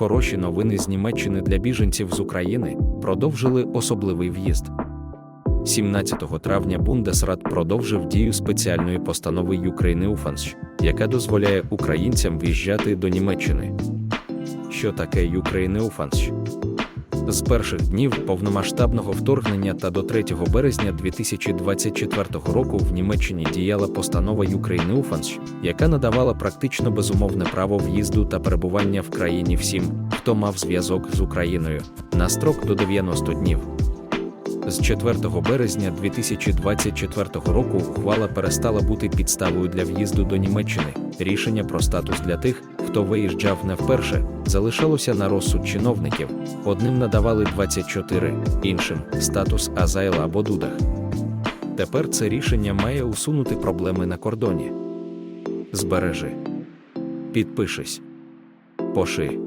Хороші новини з Німеччини для біженців з України продовжили особливий в'їзд. 17 травня Бундесрат продовжив дію спеціальної постанови України Уфанш, яка дозволяє українцям в'їжджати до Німеччини. Що таке Ukraine Уфанш? З перших днів повномасштабного вторгнення та до 3 березня 2024 року в Німеччині діяла постанова Ukraine Уфанш, яка надавала практично безумовне право в'їзду та перебування в країні всім, хто мав зв'язок з Україною, на строк до 90 днів. З 4 березня 2024 року ухвала перестала бути підставою для в'їзду до Німеччини. Рішення про статус для тих, хто виїжджав не вперше, залишалося на розсуд чиновників. Одним надавали 24, іншим статус Азайла або Дудах. Тепер це рішення має усунути проблеми на кордоні. Збережи. Підпишись. Поши.